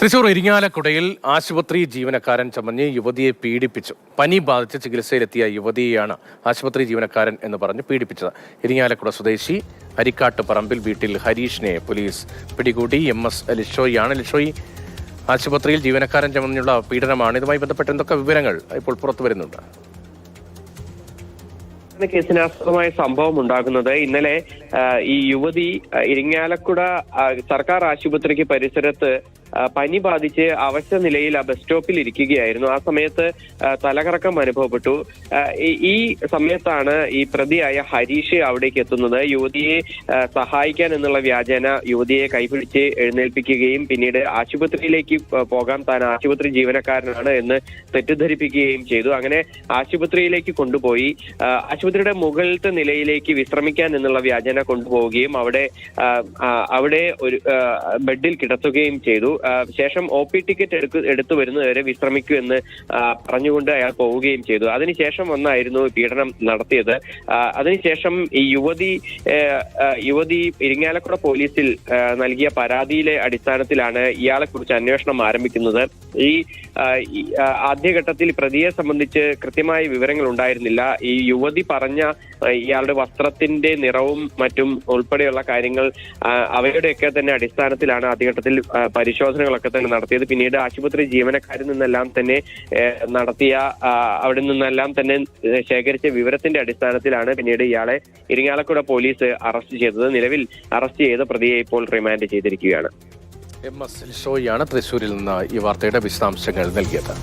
തൃശൂർ ഇരിങ്ങാലക്കുടയിൽ ആശുപത്രി ജീവനക്കാരൻ ചമഞ്ഞ് യുവതിയെ പീഡിപ്പിച്ചു. പനി ബാധിച്ച് ചികിത്സയിലെത്തിയ യുവതിയെയാണ് ആശുപത്രി ജീവനക്കാരൻ എന്ന് പറഞ്ഞ് പീഡിപ്പിച്ചത്. ഇരിങ്ങാലക്കുട സ്വദേശി അരിക്കാട്ട് പറമ്പിൽ വീട്ടിൽ ഹരീഷിനെ പോലീസ് പിടികൂടി. എം എസ് ലിഷോയിയാണ്. ലിഷോയി ആശുപത്രിയിൽ ജീവനക്കാരൻ ചമഞ്ഞുള്ള പീഡനമാണ്. ഇതുമായി ബന്ധപ്പെട്ട എന്തൊക്കെ വിവരങ്ങൾ ഇപ്പോൾ പുറത്തു വരുന്നുണ്ട്? കേസിനാസ്പദമായ കേസിന് സംഭവം ഉണ്ടാകുന്നത് ഇന്നലെ ഈ യുവതി ഇരിങ്ങാലക്കുട സർക്കാർ ആശുപത്രിക്ക് പരിസരത്ത് പനി ബാധിച്ച് അവശ നിലയിൽ ആ ബസ് സ്റ്റോപ്പിൽ ഇരിക്കുകയായിരുന്നു. ആ സമയത്ത് തലകറക്കം അനുഭവപ്പെട്ടു. ഈ- സമയത്താണ് ഈ പ്രതിയായ ഹരീഷ് അവിടേക്ക് എത്തുന്നത്. യുവതിയെ സഹായിക്കാൻ എന്നുള്ള വ്യാജേന യുവതിയെ കൈപിടിച്ച് എഴുന്നേൽപ്പിക്കുകയും പിന്നീട് ആശുപത്രിയിലേക്ക് പോകാൻ താൻ ആശുപത്രി ജീവനക്കാരനാണ് എന്ന് തെറ്റിദ്ധരിപ്പിക്കുകയും ചെയ്തു. അങ്ങനെ ആശുപത്രിയിലേക്ക് കൊണ്ടുപോയി. ആശുപത്രിയുടെ മുകളിലത്തെ നിലയിലേക്ക് വിശ്രമിക്കാൻ എന്നുള്ള വ്യാജന കൊണ്ടുപോവുകയും അവിടെ അവിടെ ഒരു ബെഡിൽ കിടത്തുകയും ചെയ്തു. ശേഷം ഒ പി ടിക്കറ്റ് എടുക്കു എടുത്തു വരുന്നതുവരെ വിശ്രമിക്കൂ എന്ന് പറഞ്ഞുകൊണ്ട് അയാൾ പോവുകയും ചെയ്തു. അതിനുശേഷം വന്നായിരുന്നു പീഡനം നടത്തിയത്. അതിനുശേഷം ഈ യുവതി യുവതി ഇരിങ്ങാലക്കുട പോലീസിൽ നൽകിയ പരാതിയിലെ അടിസ്ഥാനത്തിലാണ് ഇയാളെ കുറിച്ച് അന്വേഷണം ആരംഭിക്കുന്നത്. ഈ ആദ്യഘട്ടത്തിൽ പ്രതിയെ സംബന്ധിച്ച് കൃത്യമായ വിവരങ്ങൾ ഉണ്ടായിരുന്നില്ല ഈ യുവതി പറഞ്ഞ ഇയാളുടെ വസ്ത്രത്തിന്റെ നിറവും മറ്റും ഉൾപ്പെടെയുള്ള കാര്യങ്ങൾ അവയുടെയൊക്കെ തന്നെ അടിസ്ഥാനത്തിലാണ് ആദ്യഘട്ടത്തിൽ ആ, പരിശോധനകളൊക്കെ തന്നെ നടത്തിയത്. പിന്നീട് ആശുപത്രി ജീവനക്കാരിൽ നിന്നെല്ലാം തന്നെ നടത്തിയ അവിടെ നിന്നെല്ലാം തന്നെ ശേഖരിച്ച വിവരത്തിന്റെ അടിസ്ഥാനത്തിലാണ് പിന്നീട് ഇയാളെ ഇരിങ്ങാലക്കുട പോലീസ് അറസ്റ്റ് ചെയ്തത്. നിലവിൽ അറസ്റ്റ് ചെയ്ത പ്രതിയെ ഇപ്പോൾ റിമാൻഡ് ചെയ്തിരിക്കുകയാണ്. എം എസ് ഷോയാണ് തൃശൂരിൽ നിന്ന് ഈ വാർത്തയുടെ വിശദാംശങ്ങൾ നൽകിയത്.